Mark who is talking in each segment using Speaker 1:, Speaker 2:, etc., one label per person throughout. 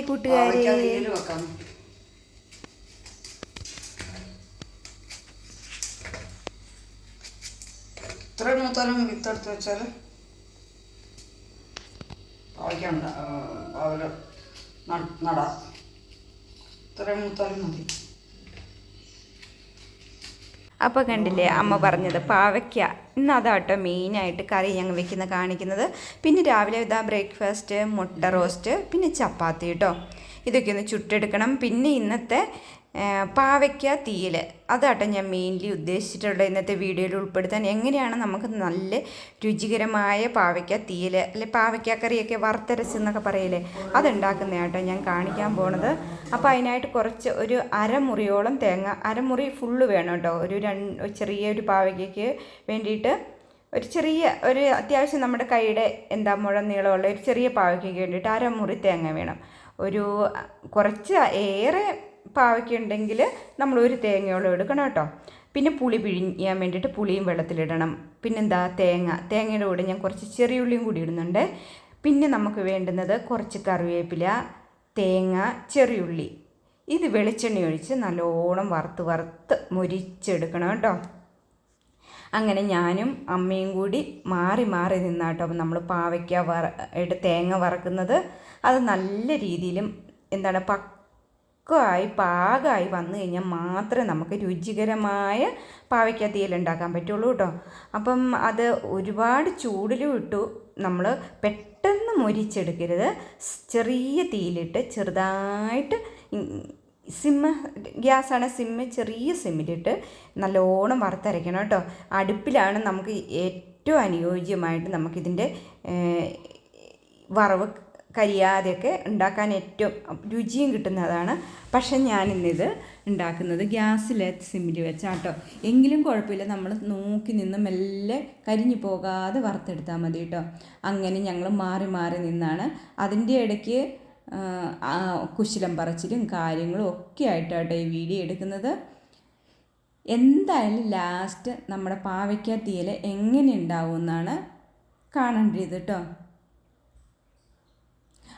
Speaker 1: Hi കൂട്ടുകാരെ
Speaker 2: ഇത്ര മൂത്താലും വിത്തെടുത്ത് വെച്ചാൽ പാവയ്ക്ക പാവല നടാം. ഇത്ര മൂത്താലും മതി.
Speaker 1: അപ്പോൾ കണ്ടില്ലേ അമ്മ പറഞ്ഞത് പാവയ്ക്ക. ഇന്ന് അതാട്ടോ മെയിനായിട്ട് കറി ഞങ്ങൾ വെക്കുന്ന കാണിക്കുന്നത്. പിന്നെ രാവിലെ ഇതാ ബ്രേക്ക്ഫാസ്റ്റ് മുട്ട റോസ്റ്റ് പിന്നെ ചപ്പാത്തി കേട്ടോ ഇതൊക്കെ ഒന്ന് ചുട്ടെടുക്കണം. പിന്നെ ഇന്നത്തെ പാവയ്ക്ക തീയൽ അതാട്ടോ ഞാൻ മെയിൻലി ഉദ്ദേശിച്ചിട്ടുള്ള ഇന്നത്തെ വീഡിയോയിൽ ഉൾപ്പെടുത്താൻ. എങ്ങനെയാണ് നമുക്ക് നല്ല രുചികരമായ പാവയ്ക്ക തീയൽ അല്ലെ പാവയ്ക്ക കറിയൊക്കെ വറുത്തരച്ചെന്നൊക്കെ പറയില്ലേ അതുണ്ടാക്കുന്ന കേട്ടോ ഞാൻ കാണിക്കാൻ പോണത്. അപ്പോൾ അതിനായിട്ട് കുറച്ച് ഒരു അരമുറിയോളം തേങ്ങ അരമുറി ഫുള്ള് വേണം കേട്ടോ. ഒരു രണ്ട് ചെറിയ ഒരു പാവയ്ക്കയ്ക്ക് വേണ്ടിയിട്ട്. ഒരു ചെറിയ ഒരു അത്യാവശ്യം നമ്മുടെ കൈയുടെ എന്താ മുഴ നീളമുള്ള ഒരു ചെറിയ പാവയ്ക്കയ്ക്ക് വേണ്ടിയിട്ട് അരമുറി തേങ്ങ വേണം. ഒരു കുറച്ച് ഏറെ പാവയ്ക്ക ഉണ്ടെങ്കിൽ നമ്മൾ ഒരു തേങ്ങയോളം എടുക്കണം കേട്ടോ. പിന്നെ പുളി പിഴിയാൻ വേണ്ടിയിട്ട് പുളിയും വെള്ളത്തിലിടണം. പിന്നെന്താ? തേങ്ങ. തേങ്ങയുടെ കൂടെ ഞാൻ കുറച്ച് ചെറിയുള്ളിയും കൂടി ഇടുന്നുണ്ട്. പിന്നെ നമുക്ക് വേണ്ടുന്നത് കുറച്ച് കറിവേപ്പില തേങ്ങ ചെറിയുള്ളി ഇത് വെളിച്ചെണ്ണ ഒഴിച്ച് നല്ലോണം വറുത്ത് വറുത്ത് മുരിച്ചെടുക്കണം കേട്ടോ. അങ്ങനെ ഞാനും അമ്മയും കൂടി മാറി മാറി നിന്നാ നിന്നാട്ടോ നമ്മൾ പാവയ്ക്ക വറ തേങ്ങ വറക്കുന്നത്. അത് നല്ല രീതിയിലും എന്താണ് പക്വമായി പാകമായി വന്നു കഴിഞ്ഞാൽ മാത്രമേ നമുക്ക് രുചികരമായ പാവയ്ക്ക ഉണ്ടാക്കാൻ പറ്റുള്ളൂ കേട്ടോ. അപ്പം അത് ഒരുപാട് ചൂടിലും ഇട്ടു നമ്മൾ പെട്ടെന്ന് മൊരിച്ചെടുക്കരുത്. ചെറിയ തീയിലിട്ട് ചെറുതായിട്ട് സിമ്മ ഗ്യാസാണ് സിമ്മ് ചെറിയ സിമ്മിലിട്ട് നല്ലോണം വറുത്തരയ്ക്കണം കേട്ടോ. അടുപ്പിലാണ് നമുക്ക് ഏറ്റവും അനുയോജ്യമായിട്ട് നമുക്കിതിന്റെ വറവ് കരിയാതെയൊക്കെ ഉണ്ടാക്കാൻ ഏറ്റവും രുചിയും കിട്ടുന്നതാണ്. പക്ഷെ ഞാനിന്നിത് ഉണ്ടാക്കുന്നത് ഗ്യാസിലെ സിമ്മിൽ വെച്ചാട്ടോ. എങ്കിലും കുഴപ്പമില്ല. നമ്മൾ നോക്കി നിന്ന് മെല്ലെ കരിഞ്ഞു പോകാതെ വറുത്തെടുത്താൽ മതി കേട്ടോ അങ്ങനെ ഞങ്ങൾ മാറി മാറി നിന്നാണ്. അതിന്റെ ഇടയ്ക്ക് കുശലം പറച്ചിലും കാര്യങ്ങളും ഒക്കെ ആയിട്ടാട്ടോ ഈ വീഡിയോ എടുക്കുന്നത്. എന്തായാലും ലാസ്റ്റ് നമ്മുടെ പാവയ്ക്ക തീയൽ എങ്ങനെ ഉണ്ടാവും എന്നാണ് കാണേണ്ടത് കേട്ടോ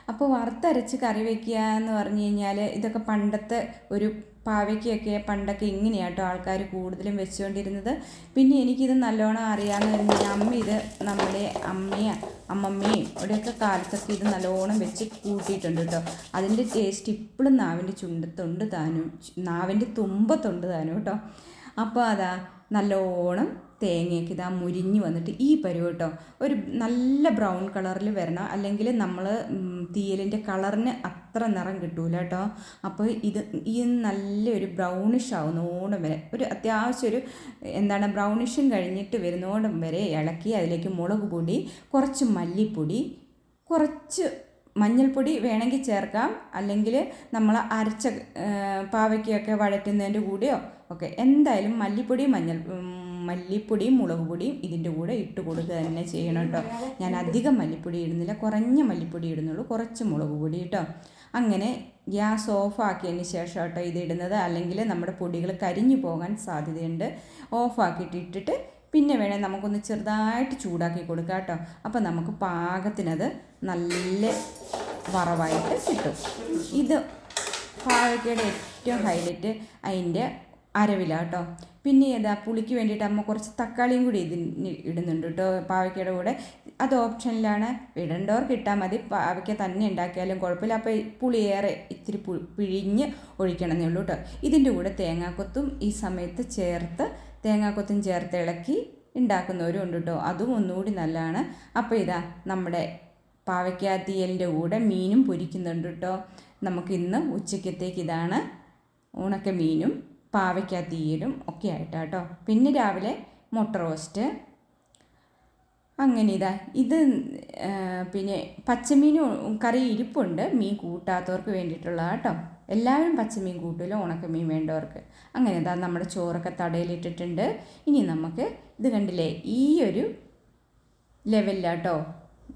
Speaker 1: അപ്പോൾ വറുത്തരച്ച് കറി വയ്ക്കുക എന്ന് പറഞ്ഞു കഴിഞ്ഞാൽ ഇതൊക്കെ പണ്ടത്തെ ഒരു പാവയ്ക്കൊക്കെ പണ്ടൊക്കെ ഇങ്ങനെയാട്ടോ ആൾക്കാർ കൂടുതലും വെച്ചുകൊണ്ടിരുന്നത് പിന്നെ എനിക്കിത് നല്ലോണം അറിയാമെന്ന് പറഞ്ഞാൽ അമ്മ ഇത് നമ്മുടെ അമ്മയും അമ്മമ്മയും ഇവിടെയൊക്കെ കാലത്തൊക്കെ ഇത് നല്ലോണം വെച്ച് കൂട്ടിയിട്ടുണ്ട് കേട്ടോ അതിന്റെ ടേസ്റ്റ് ഇപ്പോഴും നാവിന്റെ ചുണ്ടത്തുണ്ട് താനും നാവിന്റെ തുമ്പത്തുണ്ട് താനും കേട്ടോ അപ്പോൾ അതാ നല്ലോണം തേങ്ങയൊക്കെ ഇതാ മുരിഞ്ഞ് വന്നിട്ട് ഈ പരുവ് കേട്ടോ ഒരു നല്ല ബ്രൗൺ കളറിൽ വരണം. അല്ലെങ്കിൽ നമ്മൾ തീയലിന്റെ കളറിന് അത്ര നിറം കിട്ടൂല കേട്ടോ. അപ്പോൾ ഇത് ഈ നല്ലൊരു ബ്രൗണിഷ് ആവുന്നോണം വരെ ഒരു അത്യാവശ്യം ഒരു എന്താണ് ബ്രൗണിഷും കഴിഞ്ഞിട്ട് വരുന്നോടം വരെ ഇളക്കി അതിലേക്ക് മുളക് പൊടി കുറച്ച് മല്ലിപ്പൊടി കുറച്ച് മഞ്ഞൾപ്പൊടി വേണമെങ്കിൽ ചേർക്കാം. അല്ലെങ്കിൽ നമ്മൾ അരച്ച പാവയ്ക്കൊക്കെ വഴറ്റുന്നതിന്റെ കൂടെയോ ഒക്കെ. എന്തായാലും മല്ലിപ്പൊടി മഞ്ഞൾ മല്ലിപ്പൊടിയും മുളക് പൊടിയും ഇതിന്റെ കൂടെ ഇട്ട് കൊടുക്കുക തന്നെ ചെയ്യണം കേട്ടോ. ഞാൻ അധികം മല്ലിപ്പൊടി ഇടുന്നില്ല. കുറഞ്ഞ മല്ലിപ്പൊടി ഇടുന്നുള്ളൂ. കുറച്ച് മുളക് പൊടി കേട്ടോ. അങ്ങനെ ഗ്യാസ് ഓഫ് ആക്കിയതിന് ശേഷം കേട്ടോ ഇത് ഇടുന്നത്. അല്ലെങ്കിൽ നമ്മുടെ പൊടികൾ കരിഞ്ഞു പോകാൻ സാധ്യതയുണ്ട്. ഓഫാക്കിയിട്ട് ഇട്ടിട്ട് പിന്നെ വേണേൽ നമുക്കൊന്ന് ചെറുതായിട്ട് ചൂടാക്കി കൊടുക്കാം കേട്ടോ. അപ്പോൾ നമുക്ക് പാകത്തിനത് നല്ല വറവായിട്ട് കിട്ടും. ഇത് പാവയ്ക്കയുടെ ഏറ്റവും ഹൈലൈറ്റ് അതിന്റെ അരവില കേട്ടോ. പിന്നെ ഏതാ പുളിക്ക് വേണ്ടിയിട്ട് അമ്മ കുറച്ച് തക്കാളിയും കൂടി ഇതിന് ഇടുന്നുണ്ട് കേട്ടോ പാവയ്ക്കയുടെ കൂടെ. അത് ഓപ്ഷനിലാണ്. ഇടണ്ടോർ ഇട്ടാൽ മതി. പാവയ്ക്ക തന്നെ ഉണ്ടാക്കിയാലും കുഴപ്പമില്ല. അപ്പോൾ പുളിയേറെ ഇത്തിരി പിഴിഞ്ഞ് ഒഴിക്കണമെന്നേ ഉള്ളൂ കേട്ടോ. ഇതിന്റെ കൂടെ തേങ്ങാക്കൊത്തും ഈ സമയത്ത് ചേർത്ത് തേങ്ങാക്കൊത്തും ചേർത്ത് ഇളക്കി ഉണ്ടാക്കുന്നവരും ഉണ്ട് കേട്ടോ. അതും ഒന്നുകൂടി നല്ലതാണ്. അപ്പോൾ ഇതാ നമ്മുടെ പാവയ്ക്ക കൂടെ മീനും പൊരിക്കുന്നുണ്ട് കേട്ടോ. നമുക്കിന്ന് ഉച്ചക്കത്തേക്ക് ഇതാണ് ഉണക്ക മീനും പാവയ്ക്ക തീയലും ഒക്കെ ആയിട്ടാട്ടോ പിന്നെ രാവിലെ മുട്ട റോസ്റ്റ് അങ്ങനെ ഇതാ. ഇത് പിന്നെ പച്ചമീൻ കറി ഇരിപ്പുണ്ട്. മീൻ കൂട്ടാത്തവർക്ക് വേണ്ടിയിട്ടുള്ള കേട്ടോ എല്ലാവരും പച്ചമീൻ കൂട്ടില്ല ഉണക്കമീൻ വേണ്ടവർക്ക്. അങ്ങനെ ഇതാ നമ്മുടെ ചോറൊക്കെ തടയിലിട്ടിട്ടുണ്ട് ഇനി നമുക്ക് ഇത് കണ്ടില്ലേ? ഈ ഒരു ലെവലിലാട്ടോ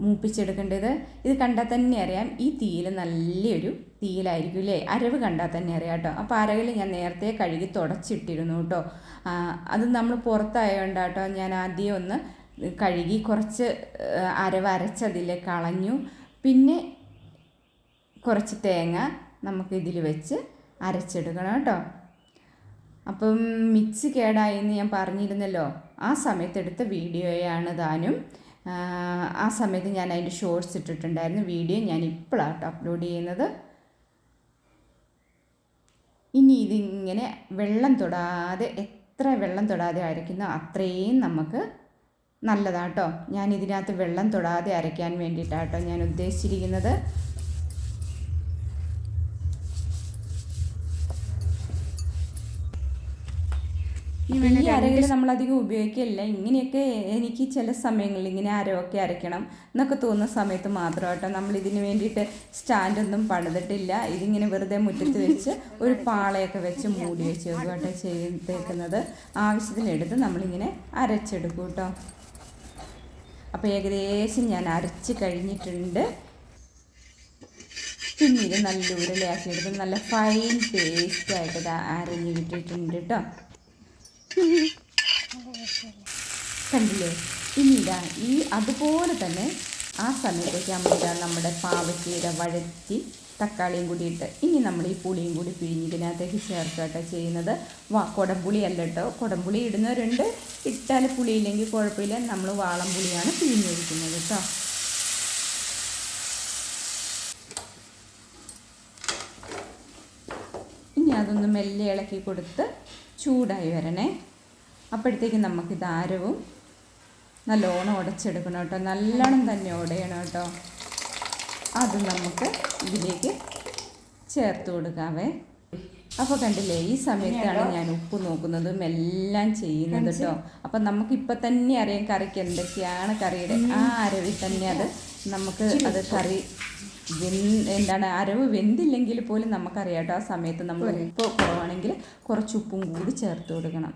Speaker 1: മൂപ്പിച്ചെടുക്കേണ്ടത്. ഇത് കണ്ടാൽ തന്നെ അറിയാം. ഈ തീയിൽ നല്ലൊരു തീയിലായിരിക്കും അല്ലേ അരവ് കണ്ടാൽ തന്നെ അറിയാം കേട്ടോ. അപ്പോൾ അരകിൽ ഞാൻ നേരത്തെ കഴുകി തുടച്ചിട്ടിരുന്നു കേട്ടോ. അത് നമ്മൾ പുറത്തായതുകൊണ്ട് കേട്ടോ ഞാൻ ആദ്യം ഒന്ന് കഴുകി കുറച്ച് അരവ് അരച്ചതിൽ കളഞ്ഞു. പിന്നെ കുറച്ച് തേങ്ങ നമുക്ക് ഇതിൽ വെച്ച് അരച്ചെടുക്കണം കേട്ടോ. അപ്പം മിക്സ് കേടായി എന്ന് ഞാൻ പറഞ്ഞിരുന്നല്ലോ. ആ സമയത്തെടുത്ത വീഡിയോയാണ് താനും. ആ, സമയത്ത് ഞാൻ അതിന്റെ ഷോർട്സ് ഇട്ടിട്ടുണ്ടായിരുന്നു. വീഡിയോ ഞാൻ ഇപ്പോഴാണ് അപ്ലോഡ് ചെയ്യുന്നത്. ഇനി ഇതിങ്ങനെ വെള്ളം തൊടാതെ എത്ര വെള്ളം തൊടാതെ അരയ്ക്കുന്നോ അത്രയും നമുക്ക് നല്ലതാട്ടോ. ഞാൻ ഇതിനകത്ത് വെള്ളം തൊടാതെ അരയ്ക്കാൻ വേണ്ടിയിട്ടാട്ടോ ഞാൻ ഉദ്ദേശിച്ചിരിക്കുന്നത്. ഈ അരകൾ നമ്മളധികം ഉപയോഗിക്കില്ല ഇങ്ങനെയൊക്കെ എനിക്ക് ചില സമയങ്ങളിൽ ഇങ്ങനെ അരവൊക്കെ അരയ്ക്കണം എന്നൊക്കെ തോന്നുന്ന സമയത്ത് മാത്രമാട്ടോ നമ്മൾ ഇതിന് വേണ്ടിയിട്ട് സ്റ്റാൻഡൊന്നും പണിതിട്ടില്ല. ഇതിങ്ങനെ വെറുതെ മുറ്റത്ത് വെച്ച് ഒരു പാളയൊക്കെ വെച്ച് മൂടി വെച്ച് കേട്ടോ ചെയ്തേക്കുന്നത്. ആവശ്യത്തിനെടുത്ത് നമ്മളിങ്ങനെ അരച്ചെടുക്കും കേട്ടോ. അപ്പോൾ ഏകദേശം ഞാൻ അരച്ച് കഴിഞ്ഞിട്ടുണ്ട്. പിന്നെ ഇത് നല്ല ഉരുളയാക്കിയെടുത്ത് നല്ല ഫൈൻ പേസ്റ്റായിട്ട് ആയിട്ട് അരഞ്ഞ് കിട്ടിയിട്ടുണ്ട് കേട്ടോ. കണ്ടില്ലേ? ഇനി ഈ അതുപോലെ തന്നെ ആ സമയത്തേക്ക് നമ്മളിതാ നമ്മുടെ പാവയ്ക്കയുടെ വഴറ്റി തക്കാളിയും കൂടി ഇട്ട് ഇനി നമ്മൾ ഈ പുളിയും കൂടി പിഴിഞ്ഞ് ഇതിനകത്തേക്ക് ചേർക്കട്ടോ ചെയ്യുന്നത്. വാ കുടംപുളി അല്ല കേട്ടോ. കുടംപുളി ഇടുന്നവരുണ്ട്. ഇട്ടാൽ പുളിയില്ലെങ്കിൽ കുഴപ്പമില്ല. നമ്മൾ വാളംപുളിയാണ് പിഴിഞ്ഞൊഴിക്കുന്നത് കേട്ടോ ഇനി അതൊന്ന് മെല്ലെ ഇളക്കി കൊടുത്ത് ചൂടായി വരണേ. അപ്പോഴത്തേക്ക് നമുക്ക് ദാരവും നല്ലോണം ഉടച്ചെടുക്കണം കേട്ടോ. നല്ലോണം തന്നെ ഉടയണം കേട്ടോ. അത് നമുക്ക് ഇതിലേക്ക് ചേർത്ത് കൊടുക്കാവേ. അപ്പോൾ കണ്ടില്ലേ ഈ സമയത്താണ് ഞാൻ ഉപ്പ് നോക്കുന്നതും എല്ലാം ചെയ്യുന്നത് കേട്ടോ അപ്പം നമുക്ക് ഇപ്പം തന്നെ അറിയാം കറിക്ക് എന്തൊക്കെയാണ് കറിയുടെ ആ അരവിൽ തന്നെ അത് നമുക്ക് അത് കറി എന്താണ് അരവ് വെന്തില്ലെങ്കിൽ പോലും നമുക്കറിയാം കേട്ടോ ആ സമയത്ത് നമ്മൾ ഉപ്പ് കുറവാണെങ്കിൽ കുറച്ച് ഉപ്പും കൂടി ചേർത്ത് കൊടുക്കണം.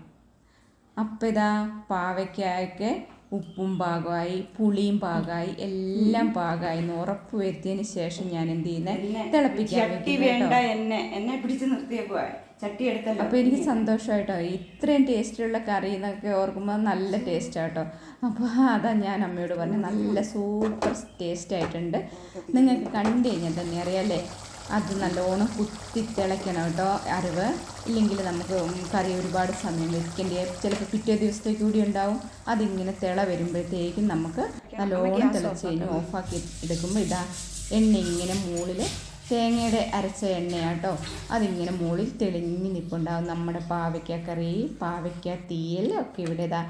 Speaker 1: അപ്പം ഇതാ പാവയ്ക്കൊക്കെ ഉപ്പും പാകമായി പുളിയും പാകമായി എല്ലാം പാകമായി എന്ന് ഉറപ്പ് വരുത്തിയതിന് ശേഷം ഞാൻ എന്ത് ചെയ്യുന്നത് തിളപ്പിക്കാൻ
Speaker 2: വേണ്ട എന്നെ. എന്നെ പിടിച്ച് നിർത്തിയേക്കുവാ ചട്ടി എടുത്തല്ലോ.
Speaker 1: അപ്പോൾ എനിക്ക് സന്തോഷമായിട്ടോ ഇത്രയും ടേസ്റ്റുള്ള കറി എന്നൊക്കെ ഓർക്കുമ്പോൾ നല്ല ടേസ്റ്റ് ആട്ടോ അപ്പോൾ അതാ ഞാൻ അമ്മയോട് പറഞ്ഞു. നല്ല സൂപ്പർ ടേസ്റ്റ് ആയിട്ടുണ്ട്. നിങ്ങൾക്ക് കണ്ടു കഴിഞ്ഞാൽ തന്നെ അറിയാലേ അത് നല്ലോണം കുത്തി തിളയ്ക്കണം കേട്ടോ അറിവ് ഇല്ലെങ്കിൽ നമുക്ക് കറി ഒരുപാട് സമയം വെക്കേണ്ടി ചിലപ്പോൾ പിറ്റേ ദിവസത്തേക്ക് കൂടി ഉണ്ടാവും. അതിങ്ങനെ തിള വരുമ്പോഴത്തേക്കും നമുക്ക് നല്ലോണം തിളച്ച് കഴിഞ്ഞ് ഓഫാക്കി. എടുക്കുമ്പോൾ ഇതാ എണ്ണ ഇങ്ങനെ മുകളിൽ തേങ്ങയുടെ അരച്ച എണ്ണയാട്ടോ. അതിങ്ങനെ മുകളിൽ തെളിഞ്ഞ് നിൽപ്പുണ്ടാവും നമ്മുടെ പാവയ്ക്ക കറി പാവയ്ക്ക തീയൽ ഒക്കെ ഇവിടെ ഇതാ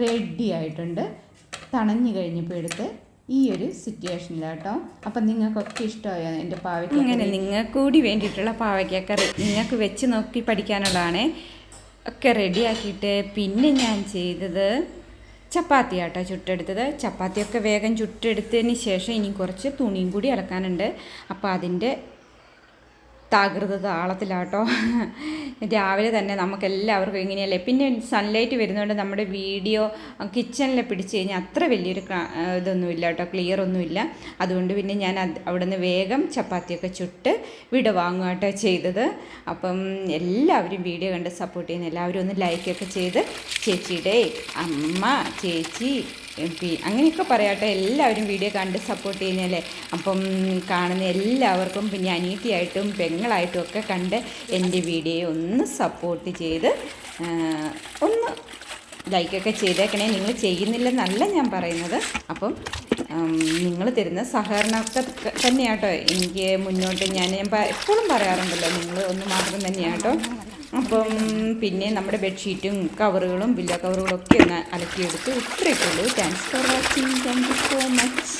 Speaker 1: റെഡി ആയിട്ടുണ്ട്. തണഞ്ഞു കഴിഞ്ഞപ്പോൾ എടുത്ത് ഈ ഒരു സിറ്റുവേഷനിലാട്ടോ അപ്പം നിങ്ങൾക്കൊക്കെ ഇഷ്ടമായോ എന്റെ പാവയ്ക്ക
Speaker 3: അങ്ങനെ നിങ്ങൾക്ക് കൂടി വേണ്ടിയിട്ടുള്ള പാവയ്ക്കക്കറി നിങ്ങൾക്ക് വെച്ച് നോക്കി പഠിക്കാനുള്ളതാണ്. ഒക്കെ റെഡിയാക്കിയിട്ട് പിന്നെ ഞാൻ ചെയ്തത് ചപ്പാത്തി ആട്ടോ ചുട്ടെടുത്തത്. ചപ്പാത്തിയൊക്കെ വേഗം ചുട്ടെടുത്തതിന് ശേഷം ഇനി കുറച്ച് തുണിയും കൂടി അലക്കാനുണ്ട്. അപ്പോൾ അതിന്റെ തകൃത താളത്തിലാട്ടോ. രാവിലെ തന്നെ നമുക്ക് എല്ലാവർക്കും ഇങ്ങനെയല്ലേ? പിന്നെ സൺലൈറ്റ് വരുന്നതുകൊണ്ട് നമ്മുടെ വീഡിയോ കിച്ചണിൽ പിടിച്ച് കഴിഞ്ഞാൽ അത്ര വലിയൊരു ഇതൊന്നുമില്ല കേട്ടോ ക്ലിയർ ഒന്നുമില്ല. അതുകൊണ്ട് പിന്നെ ഞാൻ അത് അവിടെ നിന്ന് വേഗം ചപ്പാത്തിയൊക്കെ ചുട്ട് വിട വാങ്ങുക കേട്ടോ ചെയ്തത്. അപ്പം എല്ലാവരും വീഡിയോ കണ്ട് സപ്പോർട്ട് ചെയ്യുന്ന എല്ലാവരും ഒന്ന് ലൈക്കൊക്കെ ചെയ്ത് ചേച്ചിയുടെ അമ്മ ചേച്ചി അങ്ങനെയൊക്കെ പറയാട്ടെ. എല്ലാവരും വീഡിയോ കണ്ട് സപ്പോർട്ട് ചെയ്യുന്നതല്ലേ? അപ്പം കാണുന്ന എല്ലാവർക്കും പിന്നെ അനീതിയായിട്ടും ഒക്കെ കണ്ട് എന്റെ വീഡിയോ ഒന്ന് സപ്പോർട്ട് ചെയ്ത് ഒന്ന് ലൈക്കൊക്കെ ചെയ്തേക്കണേ. നിങ്ങൾ ചെയ്യുന്നില്ലെന്നല്ല ഞാൻ പറയുന്നത്. അപ്പം നിങ്ങൾ തരുന്ന സഹകരണമൊക്കെ തന്നെയാട്ടോ. എനിക്ക് മുന്നോട്ട് ഞാൻ ഞാൻ എപ്പോഴും പറയാറുണ്ടല്ലോ നിങ്ങൾ ഒന്ന് മാത്രം തന്നെയാട്ടോ. അപ്പം പിന്നെ നമ്മുടെ ബെഡ്ഷീറ്റും കവറുകളും ബില്ല കവറുകളും ഒക്കെ ഒന്ന് അലക്കിയെടുത്ത് ഇത്രയൊക്കെ ഉള്ളൂ. Thanks for watching thank you so much